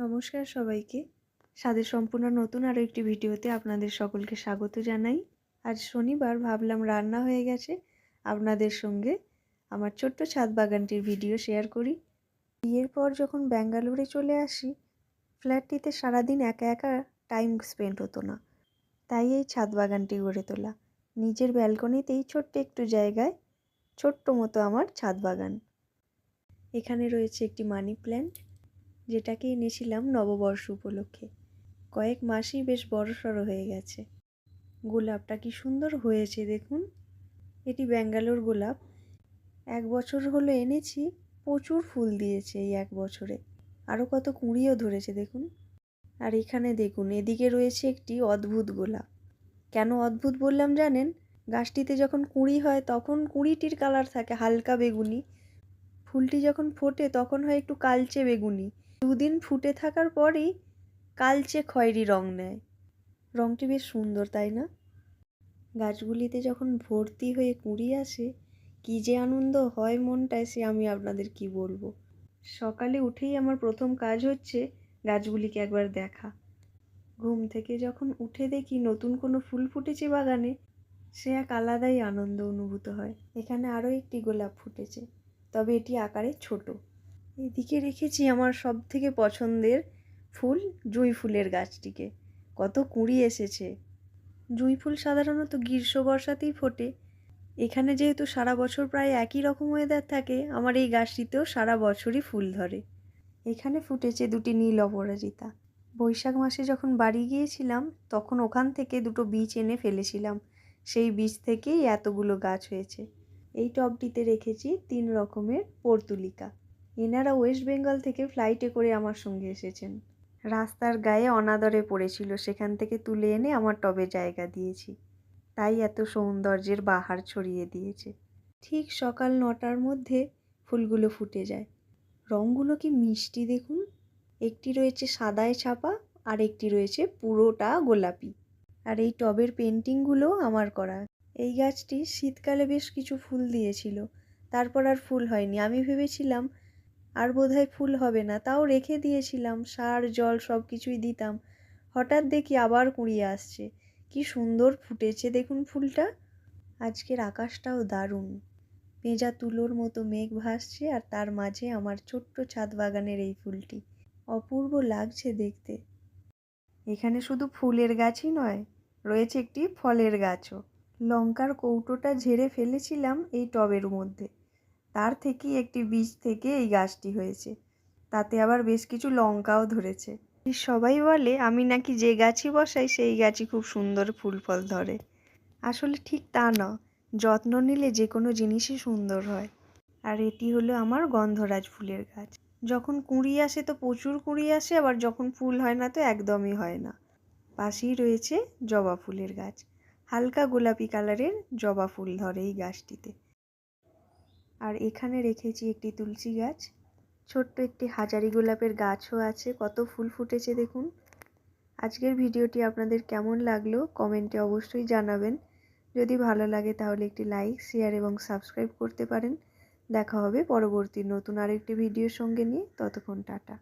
নমস্কার সবাইকে। স্বাদের সম্পূর্ণ নতুন আরও একটি ভিডিওতে আপনাদের সকলকে স্বাগত জানাই। আজ শনিবার ভাবলাম রান্না হয়ে গেছে। আপনাদের সঙ্গে আমার ছোট্ট ছাদ বাগানটির ভিডিও শেয়ার করি। বিয়ের পর যখন ব্যাঙ্গালোরে চলে আসি, ফ্ল্যাটটিতে সারাদিন একা একা টাইম স্পেন্ড হতো না। তাই এই ছাদ বাগানটি গড়ে তোলা। নিজের ব্যালকনিতেই ছোট্ট একটু জায়গায়, ছোট্ট মতো আমার ছাদ বাগান। এখানে রয়েছে একটি মানি প্ল্যান্ট যেটাকে এনেছিলাম নববর্ষ উপলক্ষে। কয়েক মাসই বেশ বড়সড় হয়ে গেছে। গোলাপটা কি সুন্দর হয়েছে দেখুন। এটি ব্যাঙ্গালোর গোলাপ। এক বছর হলো এনেছি, প্রচুর ফুল দিয়েছে এই এক বছরে। আরও কত কুঁড়িও ধরেছে দেখুন। আর এখানে দেখুন, এদিকে রয়েছে একটি অদ্ভুত গোলাপ। কেন অদ্ভুত বললাম জানেন? গাছটিতে যখন কুঁড়ি হয় তখন কুঁড়িটির কালার থাকে হালকা বেগুনি। ফুলটি যখন ফোটে তখন হয় একটু কালচে বেগুনি। দুদিন ফুটে থাকার পরই কালচে খয়েরি রং নেয়। রংটি বেশ সুন্দর, তাই না? গাছগুলিতে যখন ভর্তি হয়ে কুঁড়ি আসে, কী যে আনন্দ হয় মনটায় সে আমি আপনাদের কি বলব? সকালে উঠেই আমার প্রথম কাজ হচ্ছে গাছগুলিকে একবার দেখা। ঘুম থেকে যখন উঠে দেখি নতুন কোনো ফুল ফুটেছে বাগানে, সে এক আলাদাই আনন্দ অনুভূত হয়। এখানে আরও একটি গোলাপ ফুটেছে, তবে এটি আকারে ছোট। এদিকে রেখেছি আমার সব থেকে পছন্দের ফুল জুঁই ফুলের গাছটিকে। কত কুঁড়ি এসেছে। জুঁই ফুল সাধারণত গ্রীষ্ম বর্ষাতেই ফোটে। এখানে যেহেতু সারা বছর প্রায় একই রকম ওয়েদার থাকে, আমার এই গাছটিতেও সারা বছরই ফুল ধরে। এখানে ফুটেছে দুটি নীল অপরাজিতা। বৈশাখ মাসে যখন বাড়ি গিয়েছিলাম, তখন ওখান থেকে দুটো বীজ এনে ফেলেছিলাম। সেই বীজ থেকেই এতগুলো গাছ হয়েছে। এই টবটিতে রেখেছি তিন রকমের পর্তুলিকা। এনারা ওয়েস্ট বেঙ্গল থেকে ফ্লাইটে করে আমার সঙ্গে এসেছেন। রাস্তার গায়ে অনাদরে পড়েছিল, সেখান থেকে তুলে এনে আমার টবে জায়গা দিয়েছি। তাই এত সৌন্দর্যের বাহার ছড়িয়ে দিয়েছে। ঠিক সকাল নটার মধ্যে ফুলগুলো ফুটে যায়। রঙগুলো কি মিষ্টি দেখুন? একটি রয়েছে সাদায় ছাপা, আর একটি রয়েছে পুরোটা গোলাপি। আর এই টবের পেন্টিংগুলো আমার করা। এই গাছটি শীতকালে বেশ কিছু ফুল দিয়েছিল। তারপর আর ফুল হয়নি। আমি ভেবেছিলাম আর বোধহয় ফুল হবে না। তাও রেখে দিয়েছিলাম, সার, জল সব কিছুই দিতাম। হঠাৎ দেখি আবার কুড়িয়ে আসছে। কি সুন্দর ফুটেছে দেখুন ফুলটা। আজকের আকাশটাও দারুণ। পেঁজা তুলোর মতো মেঘ ভাসছে আর তার মাঝে আমার ছোট্ট ছাদ বাগানের এই ফুলটি। অপূর্ব লাগছে দেখতে। এখানে শুধু ফুলের গাছই নয়, রয়েছে একটি ফলের গাছও। লঙ্কার কৌটোটা ঝেড়ে ফেলেছিলাম এই টবের মধ্যে। তার থেকেই একটি বীজ থেকে এই গাছটি হয়েছে। তাতে আবার বেশ কিছু লঙ্কাও ধরেছে। সবাই বলে, আমি নাকি যে গাছই বসাই, সেই গাছই খুব সুন্দর ফুল ফল ধরে। আসলে ঠিক তা না, যত্ন নিলে যে কোনো জিনিসই সুন্দর হয়। আর এটি হলো আমার গন্ধরাজ ফুলের গাছ। যখন কুঁড়ি আসে তো প্রচুর কুঁড়ি আসে, আবার যখন ফুল হয় না তো একদমই হয় না। পাশেই রয়েছে জবা ফুলের গাছ। হালকা গোলাপি কালারের জবা ফুল ধরে এই গাছটিতে। আর এখানে রেখেছি একটি তুলসী গাছ। ছোট্ট একটি হাজারি গোলাপের গাছও আছে, কত ফুল ফুটেছে দেখুন। আজকের ভিডিওটি আপনাদের কেমন লাগল কমেন্টে অবশ্যই জানাবেন। যদি ভালো লাগে তাহলে একটি লাইক, শেয়ার এবং সাবস্ক্রাইব করতে পারেন। দেখা হবে পরবর্তী নতুন আরেকটি ভিডিওর সঙ্গে নিয়ে। ততক্ষণ টাটা।